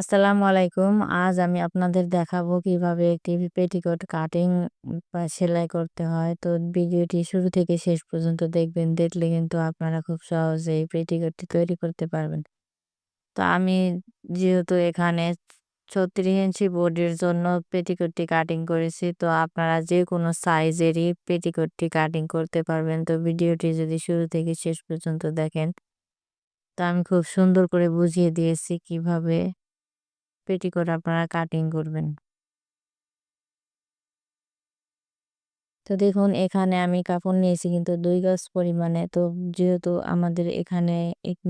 আসসালামু আলাইকুম। আজ আমি আপনাদের দেখাবো কীভাবে একটি পেটিকোট কাটিং বা সেলাই করতে হয়। তো ভিডিওটি শুরু থেকে শেষ পর্যন্ত দেখবেন, দেখলে কিন্তু আপনারা খুব সহজে এই পেটিকোটটি তৈরি করতে পারবেন। তো আমি যেহেতু এখানে ছত্রিশ ইঞ্চি বোর্ডের জন্য পেটিকোটটি কাটিং করেছি, তো আপনারা যে কোনো সাইজেরই পেটিকোটটি কাটিং করতে পারবেন। তো ভিডিওটি যদি শুরু থেকে শেষ পর্যন্ত দেখেন, তো আমি খুব সুন্দর করে বুঝিয়ে দিয়েছি কীভাবে পেটিকোট আপনারা কাটিং করবেন। তো দেখুন, এখানে আমি কাপড় নিয়েছি কিন্তু দুই গজ পরিমাণে। তো যেহেতু আমাদের এখানে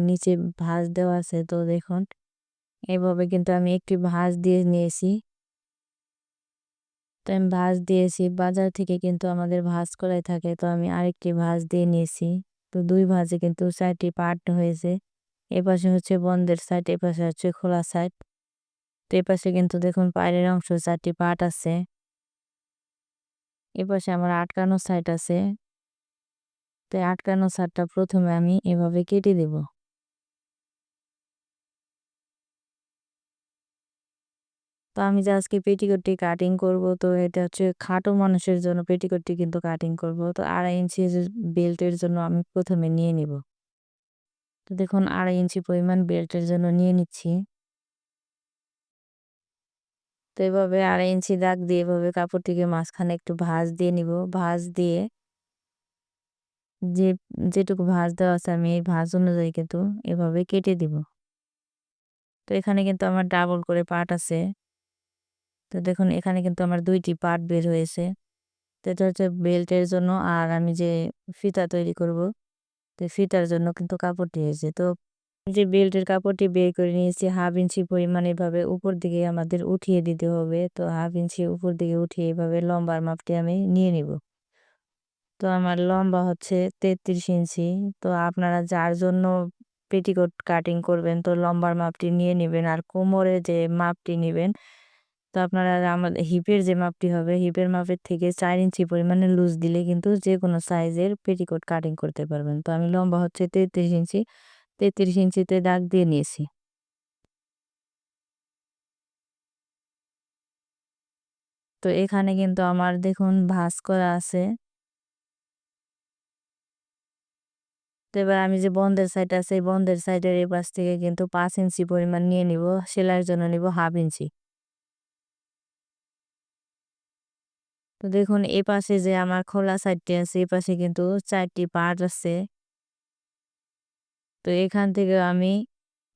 নিচে ভাঁজ দেওয়া আছে, তো দেখুন, এভাবে কিন্তু আমি একটি ভাঁজ দিয়ে নিয়েছি। তো আমি ভাঁজ দিয়েছি, বাজার থেকে কিন্তু আমাদের ভাঁজ করাই থাকে, তো আমি আরেকটি ভাঁজ দিয়ে নিয়েছি। তো দুই ভাঁজে কিন্তু চারটি পার্ট হয়েছে। এপাশে হচ্ছে বন্ধের সাইড এপাশে হচ্ছে খোলা সাইড তো এপাশে কিন্তু দেখুন পায়ের অংশ চারটি পার্ট আছে। এপাশে আমার আটকানো সাইড আছে। তো আটকানো সাইডটা প্রথমে আমি এভাবে কেটে দেব। তো আমি যে আজকে পেটিকোটটি কাটিং করব? তো এটা হচ্ছে খাটো মানুষের জন্য পেটিকোটটি কিন্তু কাটিং করব। তো আড়াই ইঞ্চি বেল্টের জন্য আমি প্রথমে নিয়ে নিব। তো দেখুন আড়াই ইঞ্চি পরিমাণ বেল্টের জন্য নিয়ে নিচ্ছি। তো এভাবে আড়াই ইঞ্চি দাগ দিয়ে এভাবে কাপড়টিকে মাঝখানে একটু ভাঁজ দিয়ে নিব। ভাঁজ দিয়ে যে, যেটুকু ভাঁজ দেওয়া আছে আমি এই ভাঁজ অনুযায়ী কিন্তু এভাবে কেটে দিব। তো এখানে কিন্তু আমার ডাবল করে পাট আছে। তো দেখুন, এখানে কিন্তু আমার দুইটি পাট বের হয়েছে। তো এটা হচ্ছে বেল্টের জন্য আর আমি যে ফিতা তৈরি করব, তো ফিতার জন্য কিন্তু কাপড়টি হয়েছে তো যে বেল্টের কাপড়টি বের করে নিয়েছি, হাফ ইঞ্চি পরিমাণ এভাবে উপর দিকে আমাদের উঠিয়ে দিতে হবে। তো হাফ ইঞ্চি উপর দিকে উঠিয়ে এভাবে লম্বার মাপটি আমি নিয়ে নিব। তো আমার লম্বা হচ্ছে তেত্রিশ ইঞ্চি। তো আপনারা যার জন্য পেটিকোট কাটিং করবেন, তো লম্বার মাপটি নিয়ে নেবেন আর কোমরে যে মাপটি নেবেন, তো আপনারা আমাদের হিপের যে মাপটি হবে, হিপের মাপের থেকে চার ইঞ্চি পরিমাণে লুজ দিলে কিন্তু যে কোনো সাইজের পেটিকোট কাটিং করতে পারবেন। তো আমি লম্বা হচ্ছে তেত্রিশ ইঞ্চি। তেত্রিশ ইঞ্চিতে দাগ দিয়ে নিয়েছি তো এখানে কিন্তু আমার দেখুন ভাঁজ করা আছে। তো এবার আমি যে বন্ধের সাইড আছে এই বন্ধের সাইডের এই পাশ থেকে কিন্তু পাঁচ ইঞ্চি পরিমাণ নিয়ে নিব, সেলাইয়ের জন্য নিব হাফ ইঞ্চি। তো দেখুন এ পাশে যে আমার খোলা সাইডটি আছে, এ পাশে কিন্তু চারটি পার্ট আছে। তো এখান থেকে আমি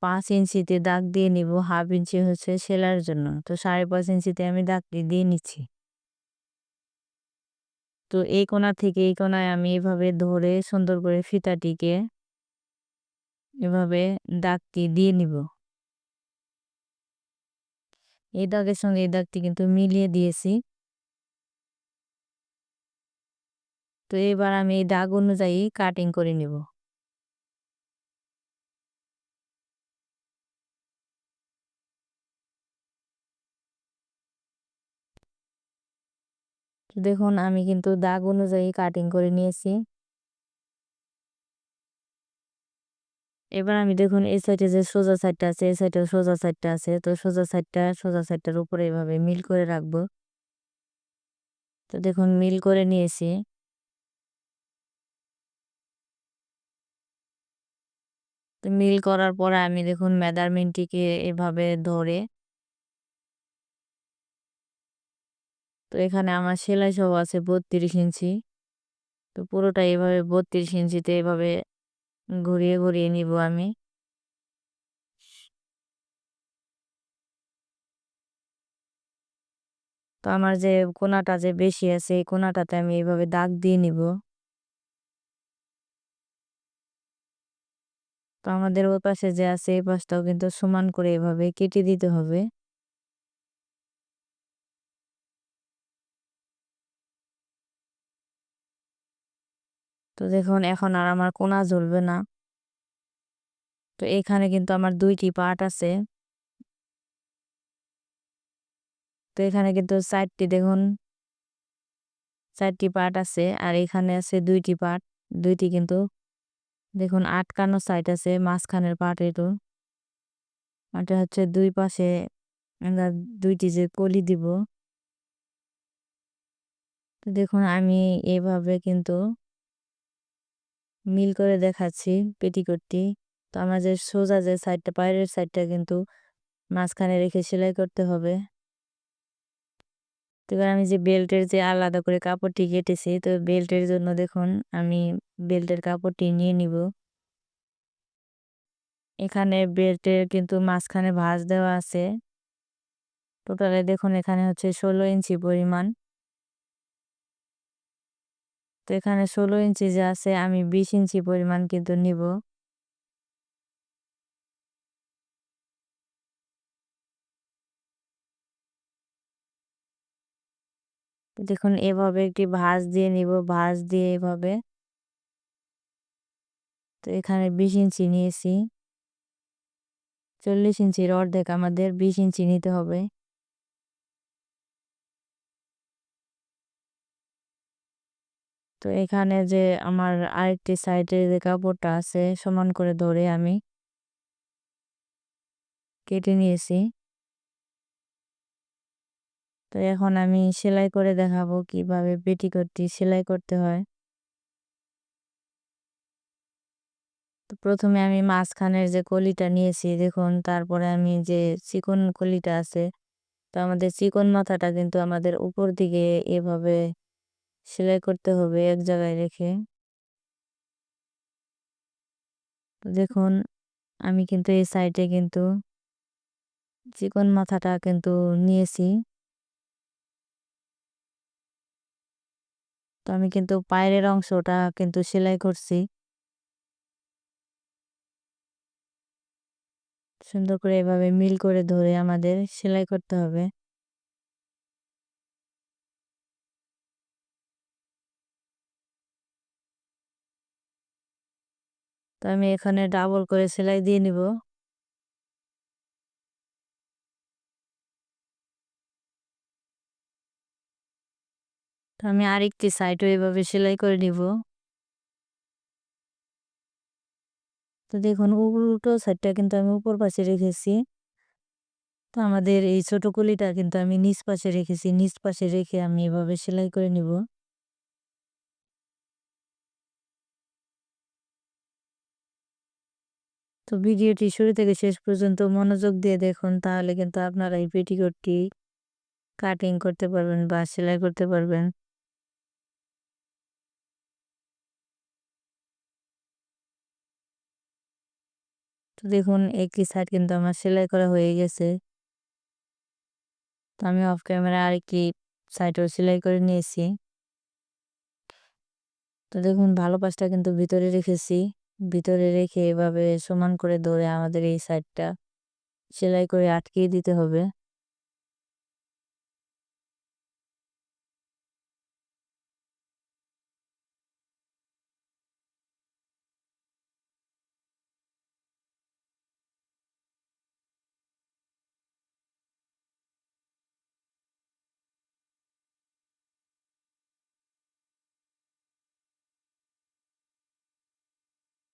পাঁচ ইঞ্চিতে দাগ দিয়ে নিব, হাফ ইঞ্চি হচ্ছে সেলার জন্য। তো সাড়ে পাঁচ ইঞ্চিতে আমি দাগটি দিয়ে নিচ্ছি। তো এই কোনা থেকে এই কোনায় আমি এভাবে ধরে সুন্দর করে ফিতাটিকে এভাবে দাগটি দিয়ে নিব। এই দাগের সঙ্গে এই দাগটি কিন্তু মিলিয়ে দিয়েছি। তো এবার আমি এই দাগ অনুযায়ী কাটিং করে নিব। দেখুন, আমি কিন্তু দাগ অনুযায়ী কাটিং করে নিয়েছি। এবার আমি দেখুন, এই সাইডে যে সোজা সাইডটা আছে, এই সাইডে সোজা সাইডটা আছে, তো সোজা সাইডটা সোজা সাইডটার উপরে এভাবে মিল করে রাখব। তো দেখুন, মিল করে নিয়েছি। তো মিল করার পরে আমি দেখুন মেজারমেন্টটিকে এভাবে ধরে তো এখানে আমার সেলাই সহ আছে বত্রিশ ইঞ্চি। তো পুরোটা এভাবে বত্রিশ ইঞ্চিতে এভাবে ঘুরিয়ে ঘুরিয়ে নিব আমি। তো আমার যে কোনাটা যে বেশি আছে, এই কোনাটাতে আমি এইভাবে দাগ দিয়ে নিব। তো আমাদের ওই পাশে যে আছে, এই পাশটাও কিন্তু সমান করে এভাবে কেটে দিতে হবে। তো দেখুন, এখন আর আমার কোনা জ্বলবে না। তো এখানে কিন্তু আমার দুইটি পার্ট আছে। তো এখানে কিন্তু চারটি দেখুন, চারটি পার্ট আছে আর এখানে আছে দুইটি পার্ট। দুইটি কিন্তু দেখুন, আটকানো সাইড আছে, মাঝখানের পার্ট এটু। এটা হচ্ছে দুই পাশে আমরা দুইটি যে কলি দিব। দেখুন, আমি এভাবে কিন্তু মিল করে দেখাচ্ছি পেটিকোটটি। তো আমার যে সোজা যে সাইডটা বাইরের সাইডটা কিন্তু মাঝখানে রেখে সেলাই করতে হবে। তো এবার আমি যে বেল্টের যে আলাদা করে কাপড়টি কেটেছি, তো বেল্টের জন্য দেখুন আমি বেল্টের কাপড়টি নিয়ে নিব। এখানে বেল্টের কিন্তু মাঝখানে ভাঁজ দেওয়া আছে। টোটালে দেখুন এখানে হচ্ছে ষোলো ইঞ্চি পরিমাণ। তো এখানে ষোলো ইঞ্চি যে আছে, আমি বিশ ইঞ্চি পরিমাণ কিন্তু নিব। দেখুন, এভাবে একটি ভাঁজ দিয়ে নিব, ভাঁজ দিয়ে এভাবে। তো এখানে বিশ ইঞ্চি নিয়েছি। চল্লিশ ইঞ্চির অর্ধেক আমাদের বিশ ইঞ্চি নিতে হবে। তো এখানে যে আমার আরেকটি সাইডে যে কাপড়টা আছে, সমান করে ধরে আমি কেটে নিয়েছি। তো এখন আমি সেলাই করে দেখাবো কীভাবে পেটিকোটটি সেলাই করতে হয়। তো প্রথমে আমি মাঝখানের যে কলিটা নিয়েছি, দেখুন, তারপরে আমি যে চিকন কলিটা আছে, তো আমাদের চিকন মাথাটা কিন্তু আমাদের উপর দিকে এভাবে সেলাই করতে হবে এক জায়গায় রেখে। দেখুন, আমি কিন্তু এই সাইডে কিন্তু চিকন মাথাটা কিন্তু নিয়েছি। তো আমি কিন্তু পায়ের অংশটা কিন্তু সেলাই করছি। সুন্দর করে এভাবে মিল করে ধরে আমাদের সেলাই করতে হবে। তো আমি এখানে ডাবল করে সেলাই দিয়ে নিব। তো আমি আরেকটি সাইডও এভাবে সেলাই করে নিব। তো দেখুন, উল্টো সাইডটা কিন্তু আমি উপর পাশে রেখেছি। তো আমাদের এই ছোট কলিটা কিন্তু আমি নিচ পাশে রেখেছি। নিচ পাশে রেখে আমি এভাবে সেলাই করে নিব। তো ভিডিওটি শুরু থেকে শেষ পর্যন্ত মনোযোগ দিয়ে দেখুন, তাহলে কিন্তু আপনারা এই পেটিকোটটি কাটিং করতে পারবেন বা সেলাই করতে পারবেন। তো দেখুন, একটি সাইড কিন্তু আমার সেলাই করা হয়ে গেছে। তো আমি অফ ক্যামেরা আরেকটি সাইডও সেলাই করে নিয়েছি। তো দেখুন, ভালো পাশটা কিন্তু ভিতরে রেখেছি। ভিতরে রেখে এভাবে সমান করে ধরে আমাদের এই সাইডটা সেলাই করে আটকিয়ে দিতে হবে।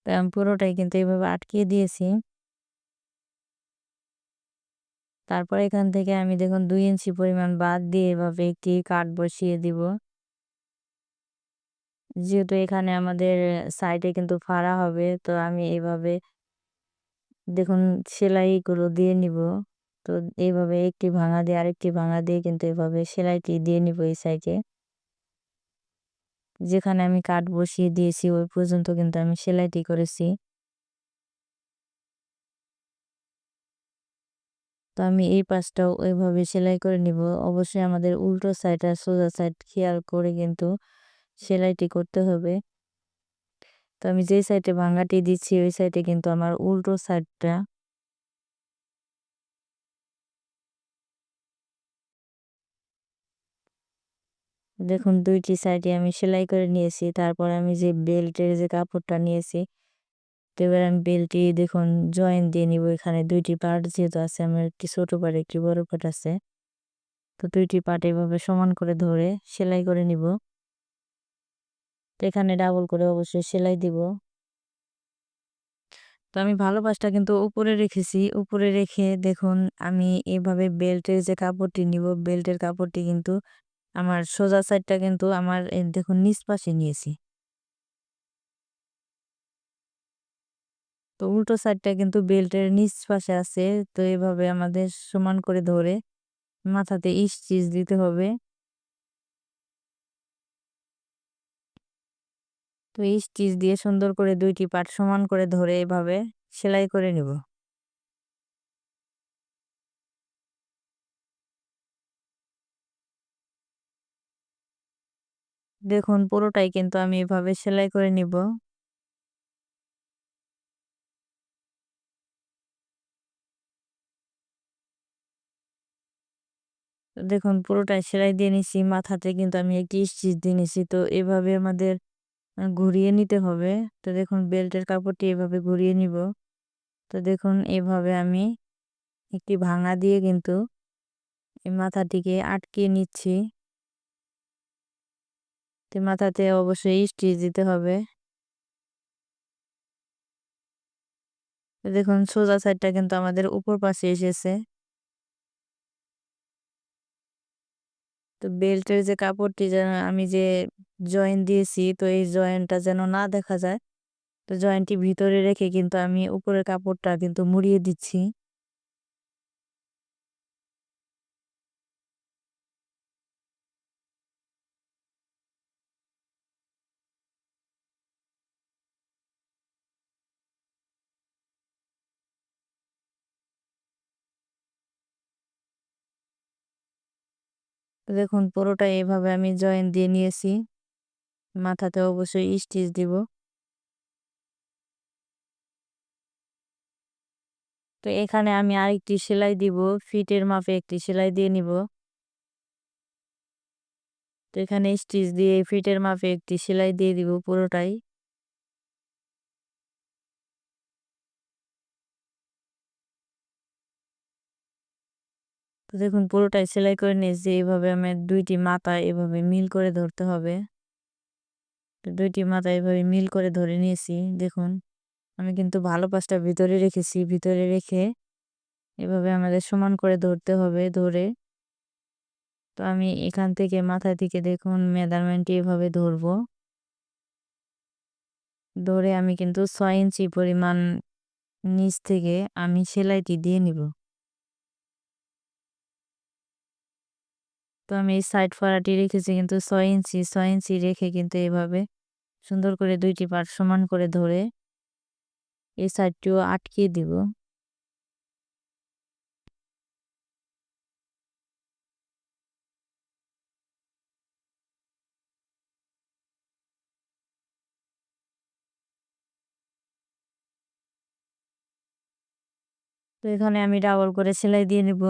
তো আমি পুরোটাই কিন্তু এইভাবে আটকিয়ে দিয়েছি। তারপর এখান থেকে আমি দেখুন দুই ইঞ্চি পরিমাণ বাদ দিয়ে এভাবে একটি কাঠ বসিয়ে দিব। যেহেতু এখানে আমাদের সাইডে কিন্তু ফাড়া হবে, তো আমি এইভাবে দেখুন সেলাইগুলো দিয়ে নিব। তো এইভাবে একটি ভাঙা দিয়ে আরেকটি ভাঙা দিয়ে কিন্তু এভাবে সেলাইটি দিয়ে নিব এই সাইডে। যেখানে আমি কাঠ বসিয়ে দিয়েছি, ওই পর্যন্ত কিন্তু আমি সেলাইটি করেছি। তো আমি এই পাশটাও ওইভাবে সেলাই করে নিব। অবশ্যই আমাদের উল্টো সাইড আর সোজা সাইড খেয়াল করে কিন্তু সেলাইটি করতে হবে। তো আমি যেই সাইডে ভাঙাটি দিচ্ছি, ওই সাইডে কিন্তু আমার উল্টো সাইডটা দেখুন, দুইটি সাইডে আমি সেলাই করে নিয়েছি। তারপর আমি যে বেল্টের যে কাপড়টা নিয়েছি, তো এবার আমি বেল্টটি দেখুন, জয়েন দিয়ে নিব এখানে। দুইটি পার্ট যেহেতু আছে, আমার একটি ছোট পার্ট, একটি বড় পার্ট আছে। তো দুইটি পার্ট এভাবে সমান করে ধরে সেলাই করে নিব। তো এখানে ডাবল করে অবশ্যই সেলাই দিব। তো আমি ভালো পাশটা কিন্তু উপরে রেখেছি। উপরে রেখে দেখুন, আমি এভাবে বেল্টের যে কাপড়টি নিব, বেল্টের কাপড়টি কিন্তু আমার সোজা সাইডটা কিন্তু আমার দেখুন, নিচ পাশে নিয়েছি। তো উল্টো সাইডটা কিন্তু বেল্টের নিচ পাশে আছে, তো এভাবে আমাদের সমান করে ধরে মাথাতে স্টিচ দিতে হবে। তো স্টিচ দিয়ে সুন্দর করে দুইটি পাট সমান করে ধরে এভাবে সেলাই করে নিব। দেখুন, পুরোটাই কিন্তু আমি এভাবে সেলাই করে নিব। দেখুন, পুরোটাই সেলাই দিয়ে নিছি, মাথাতে কিন্তু আমি একটি স্টিচ দিয়ে নিছি। তো এভাবে আমাদের ঘুরিয়ে নিতে হবে। তো দেখুন, বেল্টের কাপড়টি এভাবে ঘুরিয়ে নিব। তো দেখুন, এভাবে আমি একটি ভাঙা দিয়ে কিন্তু এই মাথাটিকে আটকে নিচ্ছি। মাথাতে অবশ্যই স্টিচ দিতে হবে। দেখুন, সোজা সাইডটা কিন্তু আমাদের উপর পাশে এসেছে। তো বেল্টের যে কাপড়টি যেন আমি যে জয়েন দিয়েছি, তো এই জয়েন্টটা যেন না দেখা যায়, তো জয়েন্টটি ভিতরে রেখে কিন্তু আমি উপরের কাপড়টা কিন্তু মুড়িয়ে দিচ্ছি। দেখুন পুরোটা এভাবে আমি জয়েন দিয়ে নিয়েছি। মাথাতে অবশ্যই স্টিচ দিব। তো এখানে আমি আরেকটি সেলাই দিব, ফিটের মাপে একটি সেলাই দিয়ে নিব। তো এখানে স্টিচ দিয়ে ফিটের মাপে একটি সেলাই দিয়ে দিব পুরোটাই। দেখুন পুরোটাই সেলাই করে নিয়েছি এইভাবে আমি দুইটি মাথা এভাবে মিল করে ধরতে হবে। দুইটি মাথা এভাবে মিল করে ধরে নিয়েছি, দেখুন। আমি কিন্তু ভালো পাশটা ভিতরে রেখেছি, ভিতরে রেখে এভাবে আমাদের সমান করে ধরতে হবে ধরে। তো আমি এখান থেকে মাথা থেকে দেখুন মেজারমেন্টটি এভাবে ধরবো। ধরে আমি কিন্তু ছয় ইঞ্চি পরিমাণ নিচ থেকে আমি সেলাইটি দিয়ে নিব। তো আমি এই সাইড ফাড়াটি রেখেছি কিন্তু ছয় ইঞ্চি ছয় ইঞ্চি রেখে কিন্তু এভাবে সুন্দর করে দুইটি পাট সমান করে ধরে এই সাইডটিও আটকিয়ে দিব। তো এখানে আমি ডাবল করে সেলাই দিয়ে নিব।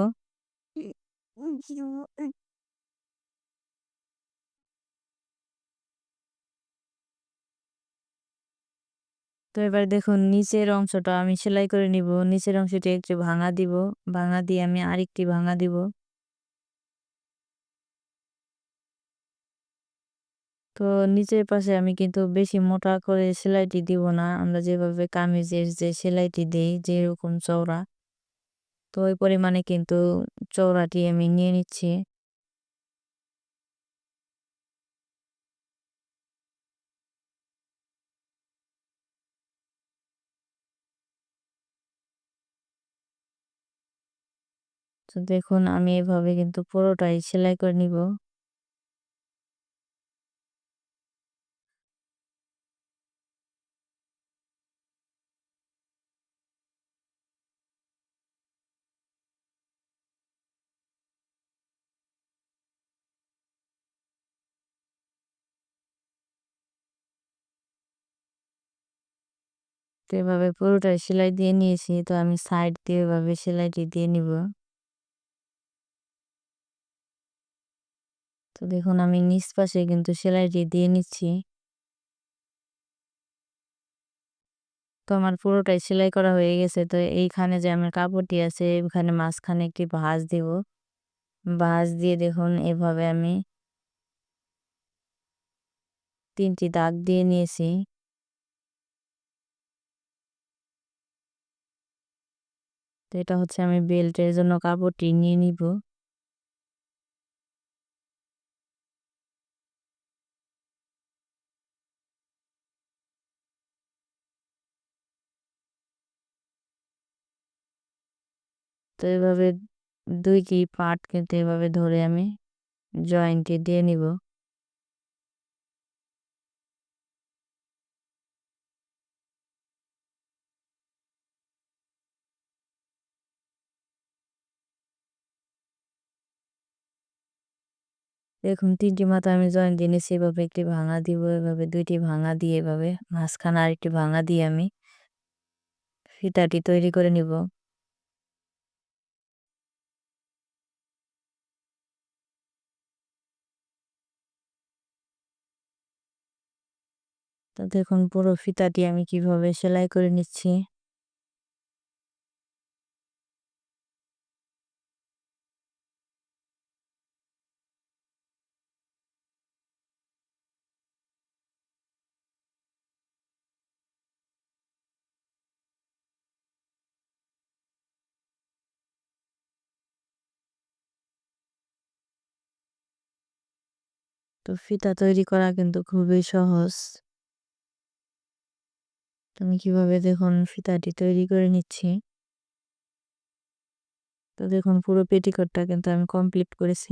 তো এবার দেখুন, নিচের অংশটা আমি সেলাই করে নিব। নিচের অংশটি একটু ভাঙা দিব। ভাঙা দিয়ে আমি আরেকটি ভাঙা দিব। তো নিচের পাশে আমি কিন্তু বেশি মোটা করে সেলাইটি দিব না। আমরা যেভাবে কামিজের যে সেলাইটি দিই, যেরকম চওড়া, তো ওই পরিমাণে কিন্তু চওড়াটি আমি নিয়ে নিচ্ছি। তো দেখুন, আমি এভাবে কিন্তু পুরোটাই সেলাই করে নিব। এভাবে পুরোটাই সেলাই দিয়ে নিয়েছি, তো আমি সাইড দিয়ে এভাবে সেলাইটি দিয়ে নিব। তো দেখুন, আমি নিচ পাশে কিন্তু সেলাইটি দিয়ে নিচ্ছি। তো আমার পুরোটাই সেলাই করা হয়ে গেছে। তো এইখানে যে আমার কাপড়টি আছে এখানে মাঝখানে একটি ভাঁজ দিব। ভাঁজ দিয়ে দেখুন, এভাবে আমি তিনটি দাগ দিয়ে নিয়েছি। তো এটা হচ্ছে আমি বেল্টের জন্য কাপড়টি নিয়ে নিব। তো এভাবে দুই কি পার্ট কিন্তু এভাবে ধরে আমি জয়েন্টটি দিয়ে নিব। দেখুন, তিনটি মাথা আমি জয়েন দিয়ে নিচ্ছি এভাবে একটি ভাঙা দিব, এভাবে দুইটি ভাঙা দিয়ে, এভাবে মাঝখানে আরেকটি ভাঙা দিয়ে আমি ফিতাটি তৈরি করে নিব। তো দেখুন, পুরো ফিতাটি আমি কীভাবে সেলাই করে নিচ্ছি। তো ফিতা তৈরি করা কিন্তু খুবই সহজ। তুমি কীভাবে দেখুন ফিতাটি তৈরি করে নিচ্ছি? তো দেখুন পুরো পেটিকোটটা কিন্তু আমি কমপ্লিট করেছি।